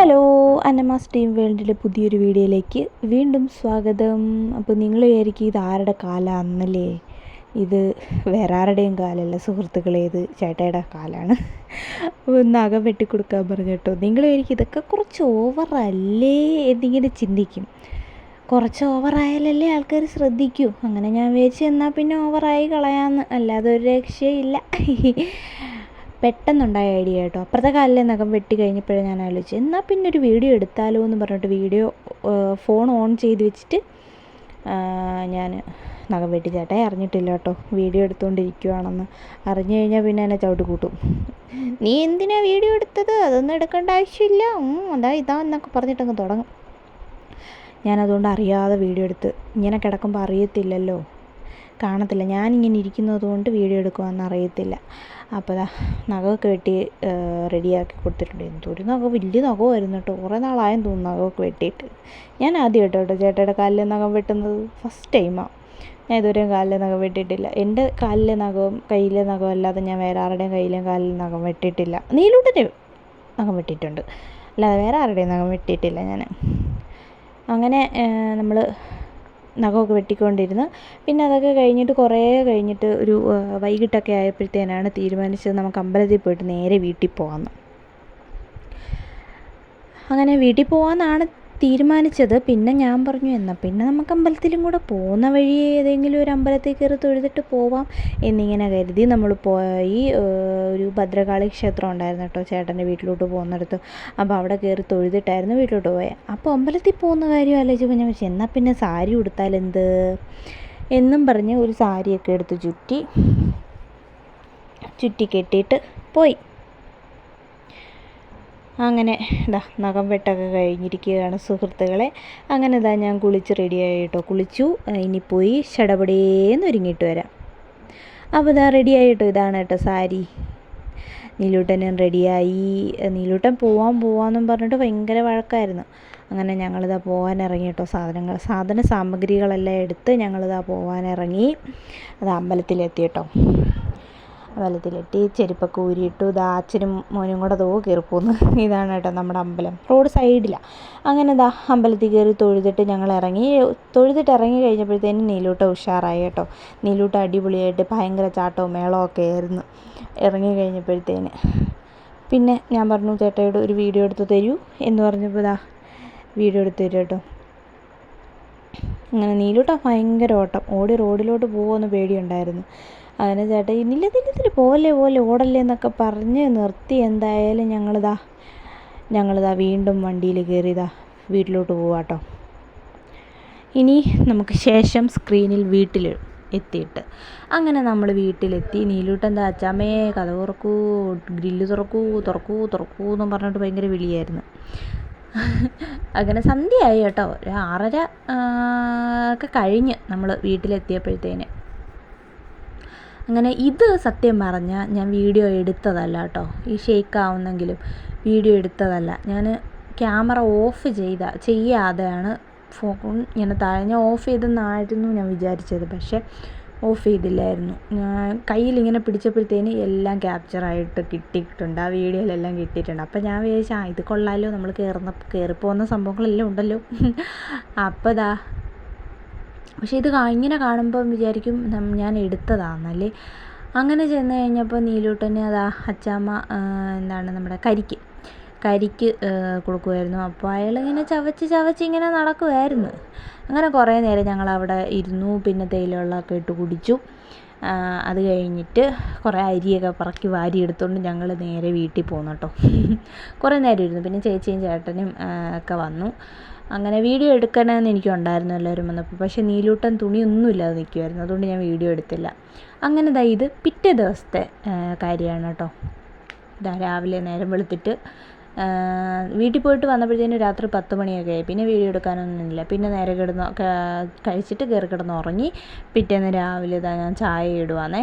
Hello അന്നമാസ് team വേൾഡിലെ പുതിയൊരു വീഡിയോയിലേക്ക് വീണ്ടും സ്വാഗതം. അപ്പോൾ നിങ്ങൾ വിചാരിക്കും ഇത് ആരുടെ കാലാന്നല്ലേ? ഇത് വേറെ ആരുടെയും കാലമല്ല സുഹൃത്തുക്കളെ ഇത് ചേട്ടയുടെ കാലാണ്. ഒന്ന് അകം വെട്ടിക്കൊടുക്കാൻ പറഞ്ഞു കേട്ടോ. നിങ്ങൾ വിചാരിക്കും ഇതൊക്കെ കുറച്ച് ഓവറല്ലേ എന്നിങ്ങനെ ചിന്തിക്കും. കുറച്ച് ഓവറായാലല്ലേ ആൾക്കാർ ശ്രദ്ധിക്കൂ. അങ്ങനെ ഞാൻ വിചാരിച്ചു എന്നാൽ പിന്നെ ഓവറായി കളയാമെന്ന് അല്ലാതെ ഒരു രക്ഷയില്ല പെട്ടെന്നുണ്ടായ ഐഡിയ കേട്ടോ അപ്പുറത്തെ കാലിലെ നഖം വെട്ടി കഴിഞ്ഞപ്പോഴേ ഞാൻ ആലോചിച്ചു എന്നാൽ പിന്നെ ഒരു വീഡിയോ എടുത്താലോ എന്ന് പറഞ്ഞിട്ട് വീഡിയോ ഫോൺ ഓൺ ചെയ്ത് വെച്ചിട്ട് ഞാൻ നഖം വെട്ടി. ചേട്ടായി അറിഞ്ഞിട്ടില്ല കേട്ടോ വീഡിയോ എടുത്തുകൊണ്ടിരിക്കുവാണെന്ന് അറിഞ്ഞു കഴിഞ്ഞാൽ പിന്നെ എന്നെ ചവിട്ടി കൂട്ടും. നീ എന്തിനാ വീഡിയോ എടുത്തത്? അതൊന്നും എടുക്കേണ്ട ആവശ്യമില്ല. അതാ ഇതാ എന്നൊക്കെ പറഞ്ഞിട്ടങ്ങ് തുടങ്ങും. ഞാനതുകൊണ്ട് അറിയാതെ വീഡിയോ എടുത്ത് ഇങ്ങനെ കിടക്കുമ്പോൾ അറിയത്തില്ലല്ലോ. കാണത്തില്ല. ഞാനിങ്ങനെ ഇരിക്കുന്നത് കൊണ്ട് വീഡിയോ എടുക്കുവാന്ന് അറിയത്തില്ല. അപ്പോൾ ദാ നഖമൊക്കെ വെട്ടി റെഡിയാക്കി കൊടുത്തിട്ടുണ്ട്. എന്തൊരു നഖം വലിയ നഖമായിരുന്നു കേട്ടോ. കുറേ നാളായെന്ന് തോന്നുന്നു നഖമൊക്കെ വെട്ടിയിട്ട്. ഞാൻ ആദ്യം കേട്ടോ ചേട്ടയുടെ കാലിലെ നഖം വെട്ടുന്നത്. ഫസ്റ്റ് ടൈമാണ് ഞാൻ ഇതുവരെയും കാലിലെ നഖം വെട്ടിയിട്ടില്ല. എന്റെ കാലിലെ നഖവും കയ്യിലെ നഖവും അല്ലാതെ ഞാൻ വേറെ ആരുടെയും കയ്യിലും കാലിലെ നഖം വെട്ടിയിട്ടില്ല. നീലൂട്ടിന്റെ നഖം വെട്ടിയിട്ടുണ്ട്. അല്ലാതെ വേറെ ആരുടെയും നഖം വെട്ടിയിട്ടില്ല ഞാൻ അങ്ങനെ നമ്മൾ നഖമൊക്കെ വെട്ടിക്കൊണ്ടിരുന്ന്. പിന്നെ അതൊക്കെ കഴിഞ്ഞിട്ട് കുറേ കഴിഞ്ഞിട്ട് ഒരു വൈകിട്ടൊക്കെ ആയപ്പോഴത്തേനാണ് തീരുമാനിച്ചത് നമുക്ക് അമ്പലത്തിൽ പോയിട്ട് നേരെ വീട്ടിൽ പോകാമെന്ന് അങ്ങനെ വീട്ടിൽ പോകാമെന്നാണ് തീരുമാനിച്ചത്. പിന്നെ ഞാൻ പറഞ്ഞു എന്നാൽ പിന്നെ നമുക്ക് അമ്പലത്തിലും കൂടെ പോകുന്ന വഴി ഏതെങ്കിലും ഒരു അമ്പലത്തിൽ കയറി തൊഴുതിട്ട് പോവാം എന്നിങ്ങനെ കരുതി നമ്മൾ പോയി. ഒരു ഭദ്രകാളി ക്ഷേത്രം ഉണ്ടായിരുന്നു കേട്ടോ ചേട്ടന്റെ വീട്ടിലോട്ട് പോകുന്നിടത്ത്. അപ്പോൾ അവിടെ കയറി തൊഴുതിട്ടായിരുന്നു വീട്ടിലോട്ട് പോയത് അപ്പോൾ അമ്പലത്തിൽ പോകുന്ന കാര്യം ആലോചിച്ചപ്പോൾ ഞാൻ പക്ഷേ എന്നാൽ പിന്നെ സാരി ഉടുത്താൽ എന്ത്? എന്നും പറഞ്ഞ് ഒരു സാരിയൊക്കെ എടുത്ത് ചുറ്റി ചുറ്റി കെട്ടിയിട്ട് പോയി. അങ്ങനെ ഇതാ നഖം വെട്ടൊക്കെ കഴിഞ്ഞിരിക്കുകയാണ് സുഹൃത്തുക്കളെ. അങ്ങനെ ഇതാ ഞാൻ കുളിച്ച് റെഡിയായി കേട്ടോ കുളിച്ചു. ഇനി പോയി ഷടപടേന്ന് ഒരുങ്ങിയിട്ട് വരാം. അപ്പോൾ ഇതാ റെഡിയായിട്ടോ ഇതാണ് കേട്ടോ സാരി. നീലൂട്ടൻ ഞാൻ റെഡിയായി നീലൂട്ടൻ പോവാൻ പോവാന്നും പറഞ്ഞിട്ട് ഭയങ്കര വഴക്കായിരുന്നു. അങ്ങനെ ഞങ്ങളിതാ പോകാൻ ഇറങ്ങി കേട്ടോ സാധനങ്ങൾ സാധന സാമഗ്രികളെല്ലാം എടുത്ത് ഞങ്ങളിതാ പോകാൻ ഇറങ്ങി അത് അമ്പലത്തിലെത്തി കേട്ടോ അമ്പലത്തിലെത്തി ചെരുപ്പൊക്കെ ഊരിയിട്ടു ഇതാ അച്ഛനും മോനും കൂടെ തോ കയറിപ്പോന്ന് ഇതാണ് കേട്ടോ നമ്മുടെ അമ്പലം. റോഡ് സൈഡിലാണ് അങ്ങനെ ഇതാ അമ്പലത്തിൽ കയറി തൊഴുതിട്ട് ഞങ്ങൾ ഇറങ്ങി. തൊഴുതിട്ട് ഇറങ്ങി കഴിഞ്ഞപ്പോഴത്തേനും നീലൂട്ട ഉഷാറായി കേട്ടോ. നീലൂട്ട അടിപൊളിയായിട്ട് ഭയങ്കര ചാട്ടവും മേളവും ഒക്കെ ആയിരുന്നു. ഇറങ്ങി കഴിഞ്ഞപ്പോഴത്തേന്. പിന്നെ ഞാൻ പറഞ്ഞു ചേട്ടയോട് ഒരു വീഡിയോ എടുത്ത് തരൂ എന്ന് പറഞ്ഞപ്പോൾ ഇതാ വീഡിയോ എടുത്ത് തരും കേട്ടോ. അങ്ങനെ നീലൂട്ട ഭയങ്കര ഓട്ടം. ഓടി റോഡിലോട്ട് പോകുമെന്ന് പേടിയുണ്ടായിരുന്നു. അങ്ങനെ ചേട്ടാ നില്ല നില്ല പോലെ പോലെ ഓടല്ലേ എന്നൊക്കെ പറഞ്ഞ് നിർത്തി എന്തായാലും ഞങ്ങളിതാ ഞങ്ങളിതാ വീണ്ടും വണ്ടിയിൽ കയറിയതാ വീട്ടിലോട്ട് പോവാട്ടോ. ഇനി നമുക്ക് ശേഷം സ്ക്രീനിൽ വീട്ടിൽ എത്തിയിട്ട്. അങ്ങനെ നമ്മൾ വീട്ടിലെത്തി. നീലൂട്ട് എന്താ അച്ചാമ്മേ കഥ തുറക്കൂ ഗ്രില്ല് തുറക്കൂ തുറക്കൂ തുറക്കൂ എന്നും പറഞ്ഞിട്ട് ഭയങ്കര വിളിയായിരുന്നു. അങ്ങനെ സന്ധ്യയായി കേട്ടോ. ഒരു ആറര ഒക്കെ കഴിഞ്ഞ് നമ്മൾ വീട്ടിലെത്തിയപ്പോഴത്തേന്. അങ്ങനെ ഇത് സത്യം പറഞ്ഞാൽ ഞാൻ വീഡിയോ എടുത്തതല്ല കേട്ടോ. ഈ ഷേക്ക് ആവുന്നെങ്കിലും വീഡിയോ എടുത്തതല്ല. ഞാൻ ക്യാമറ ഓഫ് ചെയ്ത ചെയ്യാതെയാണ് ഫോൺ ഇങ്ങനെ താഴെ ഞാൻ ഓഫ് ചെയ്തെന്നായിരുന്നു ഞാൻ വിചാരിച്ചത്. പക്ഷേ ഓഫ് ചെയ്തില്ലായിരുന്നു. ഞാൻ കയ്യിലിങ്ങനെ പിടിച്ചപ്പോഴത്തേന് എല്ലാം ക്യാപ്ചറായിട്ട് കിട്ടിയിട്ടുണ്ട്. ആ വീഡിയോയിലെല്ലാം കിട്ടിയിട്ടുണ്ട്. അപ്പോൾ ഞാൻ വിചാരിച്ചു ആ ഇത് കൊള്ളാമല്ലോ നമ്മൾ കയറുന്ന കയറിപ്പോകുന്ന സംഭവങ്ങളെല്ലാം ഉണ്ടല്ലോ. അപ്പോൾ ഇതാ പക്ഷേ ഇത് ഇങ്ങനെ കാണുമ്പം വിചാരിക്കും ഞാൻ എടുത്തതാണെന്നല്ലേ അങ്ങനെ ചെന്ന് കഴിഞ്ഞപ്പോൾ നീലൂട്ടന് അതാ അച്ചാമ്മ എന്താണ് നമ്മുടെ കരിക്ക് കരിക്ക് കൊടുക്കുമായിരുന്നു അപ്പോൾ അയാൾ ഇങ്ങനെ ചവച്ച് ചവച്ച് ഇങ്ങനെ നടക്കുമായിരുന്നു അങ്ങനെ കുറേ നേരം ഞങ്ങൾ അവിടെ ഇരുന്നു. പിന്നെ തേയിലവെള്ളമൊക്കെ ഇട്ട് കുടിച്ചു. അത് കഴിഞ്ഞിട്ട് കുറേ അരിയൊക്കെ പറക്കി വാരി എടുത്തുകൊണ്ട് ഞങ്ങൾ നേരെ വീട്ടിൽ പോന്നു കേട്ടോ. കുറേ നേരം ഇരുന്നു. പിന്നെ ചേച്ചിയും ചേട്ടനും ഒക്കെ വന്നു. അങ്ങനെ വീഡിയോ എടുക്കണമെന്ന് എനിക്കുണ്ടായിരുന്നു എല്ലാവരും വന്നപ്പോൾ. പക്ഷേ നീലൂട്ടൻ തുണിയൊന്നുമില്ലാതെ നിൽക്കുമായിരുന്നു അതുകൊണ്ട് ഞാൻ വീഡിയോ എടുത്തില്ല. അങ്ങനെ ദാ ഇത് പിറ്റേ ദിവസത്തെ കാര്യമാണ് കേട്ടോ. ഇതാ രാവിലെ നേരം വെളുത്തിട്ട് വീട്ടിൽ പോയിട്ട് വന്നപ്പോഴത്തേനും രാത്രി പത്ത് മണിയൊക്കെ ആയി. പിന്നെ വീഡിയോ എടുക്കാനൊന്നുമില്ല. പിന്നെ നേരെ കിടന്ന് കഴിച്ചിട്ട് കയറി കിടന്ന് ഉറങ്ങി പിറ്റേന്ന് രാവിലെ ഇതാ ഞാൻ ചായ ഇടുവാന്നേ.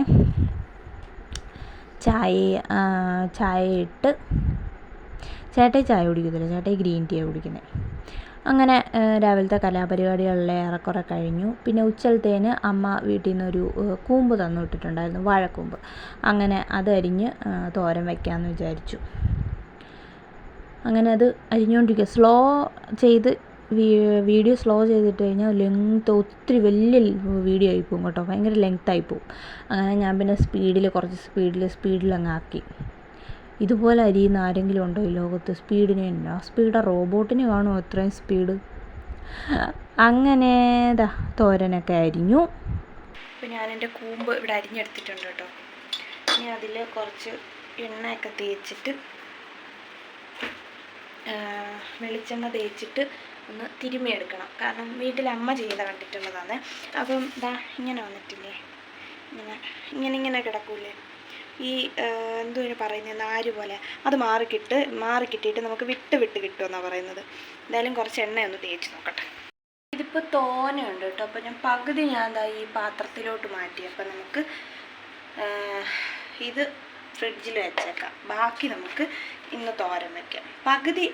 ചായ ചായ ഇട്ട് ചേട്ടായി ചായ കുടിക്കത്തില്ല. ചേട്ടായി ഗ്രീൻ ടീയാണ് കുടിക്കുന്നത് അങ്ങനെ രാവിലത്തെ കലാപരിപാടികളിൽ ഏറെക്കുറെ കഴിഞ്ഞു. പിന്നെ ഉച്ചലത്തേന് അമ്മ വീട്ടിൽ നിന്നൊരു കൂമ്പ് തന്നു വിട്ടിട്ടുണ്ടായിരുന്നു വാഴക്കൂമ്പ്. അങ്ങനെ അതരിഞ്ഞ് തോരൻ വയ്ക്കാമെന്ന് വിചാരിച്ചു. അങ്ങനെ അത് അരിഞ്ഞുകൊണ്ടിരിക്കുക സ്ലോ ചെയ്ത് വീഡിയോ സ്ലോ ചെയ്തിട്ട് കഴിഞ്ഞാൽ ലെങ്ത് ഒത്തിരി വലിയ വീഡിയോ ആയിപ്പോവും കേട്ടോ. ഭയങ്കര ലെങ്ത് ആയിപ്പോവും അങ്ങനെ ഞാൻ പിന്നെ സ്പീഡിൽ കുറച്ച് സ്പീഡിൽ സ്പീഡിൽ അങ്ങ് ആക്കി. ഇതുപോലെ അരിയുന്ന ആരെങ്കിലും ഉണ്ടോ ഈ ലോകത്ത്? സ്പീഡിന് എന്നാ സ്പീഡാ റോബോട്ടിന് കാണുമോ അത്രയും സ്പീഡ്? അങ്ങനെ ദാ തോരനൊക്കെ അരിഞ്ഞു. അപ്പോൾ ഞാൻ കൂമ്പ് ഇവിടെ അരിഞ്ഞെടുത്തിട്ടുണ്ട് കേട്ടോ. ഇനി അതിൽ കുറച്ച് എണ്ണയൊക്കെ തേച്ചിട്ട് വെളിച്ചെണ്ണ തേച്ചിട്ട് ഒന്ന് തിരുമ്മിയെടുക്കണം. കാരണം വീട്ടിൽ അമ്മ ചെയ്ത കണ്ടിട്ടുള്ളതാണ്. അപ്പം ദാ ഇങ്ങനെ വന്നിട്ടില്ലേ? ഇങ്ങനെ ഇങ്ങനെ ഇങ്ങനെ കിടക്കൂലേ? ഈ എന്തോ പറയുന്നത് നാര് പോലെ അത് മാറിക്കിട്ട് മാറിക്കിട്ടിയിട്ട് നമുക്ക് വിട്ട് വിട്ട് കിട്ടുമെന്നാണ് പറയുന്നത്. എന്തായാലും കുറച്ച് എണ്ണ ഒന്ന് തേച്ച് നോക്കട്ടെ. ഇതിപ്പോൾ തോനെയുണ്ട് കേട്ടോ. അപ്പോൾ ഞാൻ പകുതി ഞാൻ എന്താ ഈ പാത്രത്തിലോട്ട് മാറ്റി. അപ്പോൾ നമുക്ക് ഇത് ഫ്രിഡ്ജിൽ വെച്ചേക്കാം. ബാക്കി നമുക്ക് ഇന്ന് തോരൻ വെക്കാം. പകുതി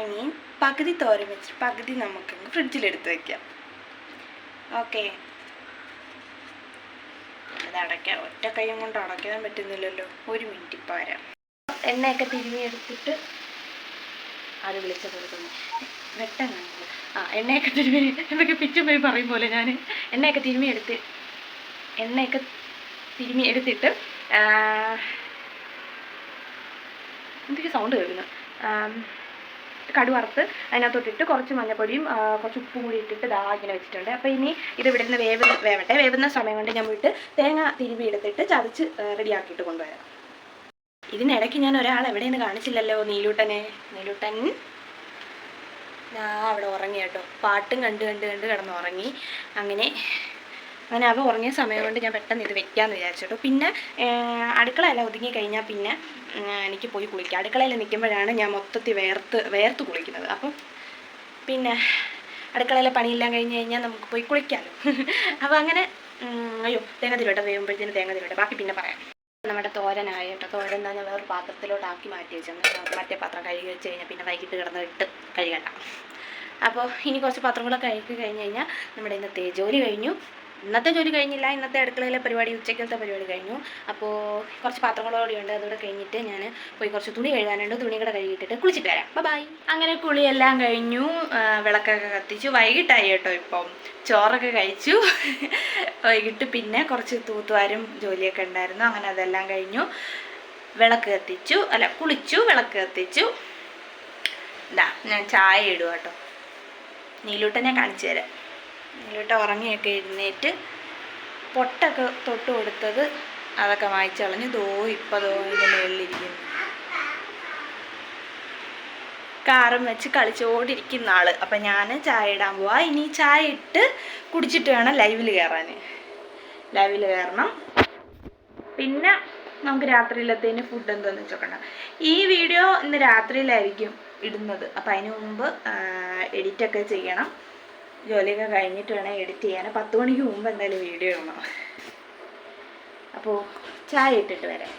ഐ മീൻ പകുതി തോരൻ വെച്ചിട്ട് പകുതി നമുക്ക് ഫ്രിഡ്ജിലെടുത്ത് വെക്കാം. ഓക്കെ. ഇത് അടയ്ക്കാം ഒറ്റ കൈയും കൊണ്ട് അടയ്ക്കാൻ പറ്റുന്നില്ലല്ലോ. ഒരു മിനിറ്റ് ഇപ്പോൾ വരാം എണ്ണയൊക്കെ തിരുമ്മി എടുത്തിട്ട് ആര് കൊടുക്കുന്നു വെട്ടം ആ എണ്ണയൊക്കെ തിരുമി എന്തൊക്കെ പിച്ചു പോയി പറയും പോലെ ഞാൻ എണ്ണയൊക്കെ തിരുമി എടുത്ത് എണ്ണയൊക്കെ തിരുമി എടുത്തിട്ട് എന്തൊക്കെ സൗണ്ട് കേൾക്കുന്നു? ആം, കടു വറുത്ത് അതിനകത്തോട്ടിട്ട് കുറച്ച് മഞ്ഞപ്പൊടിയും കുറച്ച് ഉപ്പും കൂടി ഇട്ടിട്ട് ദാ ഇങ്ങനെ വെച്ചിട്ടുണ്ട്. അപ്പോൾ ഇനി ഇത് ഇവിടെ നിന്ന് വേവ് വേവട്ടെ. വേവുന്ന സമയം കൊണ്ട് ഞാൻ പോയിട്ട് തേങ്ങ തിരുവി എടുത്തിട്ട് ചതച്ച് റെഡിയാക്കിയിട്ട് കൊണ്ടുവരാം. ഇതിനിടയ്ക്ക് ഞാൻ ഒരാൾ എവിടെയെന്ന് കാണിച്ചില്ലല്ലോ നീലൂട്ടനെ. നീലൂട്ടൻ. ഞാൻ അവിടെ ഉറങ്ങി കേട്ടോ. പാട്ടും കണ്ട് കണ്ട് കണ്ട് കിടന്ന് ഉറങ്ങി അങ്ങനെ അങ്ങനെ അവ ഉറങ്ങിയ സമയം കൊണ്ട് ഞാൻ പെട്ടെന്ന് ഇത് വെക്കാമെന്ന് വിചാരിച്ചിട്ടു. പിന്നെ അടുക്കളയില ഒതുങ്ങി കഴിഞ്ഞാൽ പിന്നെ എനിക്ക് പോയി കുളിക്കാം. അടുക്കളയിൽ നിൽക്കുമ്പോഴാണ് ഞാൻ മൊത്തത്തിൽ വേർത്ത് വേർത്ത് കുളിക്കുന്നത്. അപ്പം പിന്നെ അടുക്കളയിലെ പണിയെല്ലാം കഴിഞ്ഞ് കഴിഞ്ഞാൽ നമുക്ക് പോയി കുളിക്കാമല്ലോ അപ്പോൾ അങ്ങനെ അയ്യോ തേങ്ങ തിരുവട്ടെ വേകുമ്പോഴത്തേന് തേങ്ങ തിരുവട്ടെ. ബാക്കി പിന്നെ പറയാം. നമ്മുടെ തോരനായ കേട്ടോ തോരൻ തന്നെ വേറൊരു പാത്രത്തിലോട്ട് ആക്കി മാറ്റി വെച്ചു മറ്റേ പാത്രം കഴുകി വെച്ച് കഴിഞ്ഞാൽ പിന്നെ വൈകിട്ട് കിടന്ന് ഇട്ട് കഴുകണ്ട. അപ്പോൾ ഇനി കുറച്ച് പാത്രങ്ങളൊക്കെ കഴുകി കഴിഞ്ഞ് കഴിഞ്ഞാൽ നമ്മുടെ ഇന്നത്തെ ജോലി കഴിഞ്ഞു. ഇന്നത്തെ ജോലി കഴിഞ്ഞില്ല. ഇന്നത്തെ അടുക്കളയിലെ പരിപാടി ഉച്ചയ്ക്കത്തെ പരിപാടി കഴിഞ്ഞു. അപ്പോൾ കുറച്ച് പാത്രങ്ങളോടെ ഉണ്ട് അതുകൂടെ കഴിഞ്ഞിട്ട് ഞാൻ പോയി കുറച്ച് തുണി കഴുകാനുണ്ട്. തുണി കൂടെ കഴുകിയിട്ടിട്ട് കുളിച്ചിട്ട് വരാം. ബൈ അങ്ങനെ കുളിയെല്ലാം കഴിഞ്ഞു. വിളക്കൊക്കെ കത്തിച്ചു. വൈകിട്ടായി കേട്ടോ ഇപ്പം. ചോറൊക്കെ കഴിച്ചു. വൈകിട്ട് പിന്നെ കുറച്ച് തൂത്തുവാരും ജോലിയൊക്കെ ഉണ്ടായിരുന്നു. അങ്ങനെ അതെല്ലാം കഴിഞ്ഞു. വിളക്ക് കത്തിച്ചു. അല്ല കുളിച്ചു. വിളക്ക് കത്തിച്ചു. ഇതാ ഞാൻ ചായ ഇടുക കേട്ടോ. നീലൂട്ടനെ കാണിച്ചു തരാം. നീലൂട്ട ഉറങ്ങിയൊക്കെ എഴുന്നേറ്റ് പൊട്ടൊക്കെ തൊട്ട് കൊടുത്തത് അതൊക്കെ വായിച്ചു കളഞ്ഞു ദോ ഇപ്പം ദോ ഇതിന്റെ മുകളിലിരിക്കുന്നു കാറും വെച്ച് കളിച്ചോണ്ടിരിക്കുന്ന ആൾ. അപ്പം ഞാൻ ചായ ഇടാൻ പോവാ. ഇനി ചായ ഇട്ട് കുടിച്ചിട്ട് വേണം ലൈവിൽ കയറാൻ ലൈവിൽ കയറണം. പിന്നെ നമുക്ക് രാത്രിയിലത്തേന് ഫുഡ് എന്തോന്ന് വെച്ചോക്കണ്ട. ഈ വീഡിയോ ഇന്ന് രാത്രിയിലായിരിക്കും ഇടുന്നത്. അപ്പം അതിന് മുമ്പ് എഡിറ്റൊക്കെ ചെയ്യണം. ജോലിയൊക്കെ കഴിഞ്ഞിട്ട് വേണം എഡിറ്റ് ചെയ്യാൻ. പത്ത് മണിക്ക് മുമ്പ് എന്തായാലും വീഡിയോ ഇടണം. അപ്പോൾ ചായ ഇട്ടിട്ട് വരാം.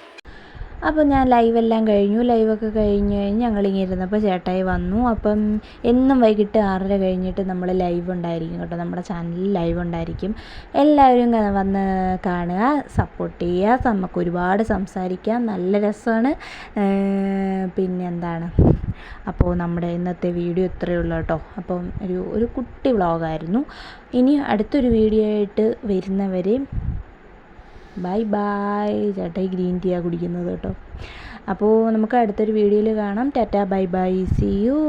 അപ്പോൾ ഞാൻ ലൈവെല്ലാം കഴിഞ്ഞു. ലൈവൊക്കെ കഴിഞ്ഞ് കഴിഞ്ഞ് ഞങ്ങളിങ്ങനെ ഇരുന്നപ്പോൾ ചേട്ടായി വന്നു. അപ്പം എന്നും വൈകിട്ട് ആറര കഴിഞ്ഞിട്ട് നമ്മൾ ലൈവ് ഉണ്ടായിരിക്കും കേട്ടോ. നമ്മുടെ ചാനലിൽ ലൈവ് ഉണ്ടായിരിക്കും. എല്ലാവരും വന്ന് കാണുക സപ്പോർട്ട് ചെയ്യുക നമുക്ക് ഒരുപാട് സംസാരിക്കാം. നല്ല രസമാണ്. പിന്നെന്താണ്? അപ്പോൾ നമ്മുടെ ഇന്നത്തെ വീഡിയോ ഇത്രയേ ഉള്ളൂ കേട്ടോ. അപ്പം ഒരു ഒരു കുട്ടി വ്ളോഗായിരുന്നു. ഇനി അടുത്തൊരു വീഡിയോ ആയിട്ട് വരുന്നവരെ ബൈ ബൈ ഈ ഗ്രീൻ ടീയാണ് കുടിക്കുന്നത് കേട്ടോ. അപ്പോൾ നമുക്ക് അടുത്തൊരു വീഡിയോയിൽ കാണാം. Tata bye bye see you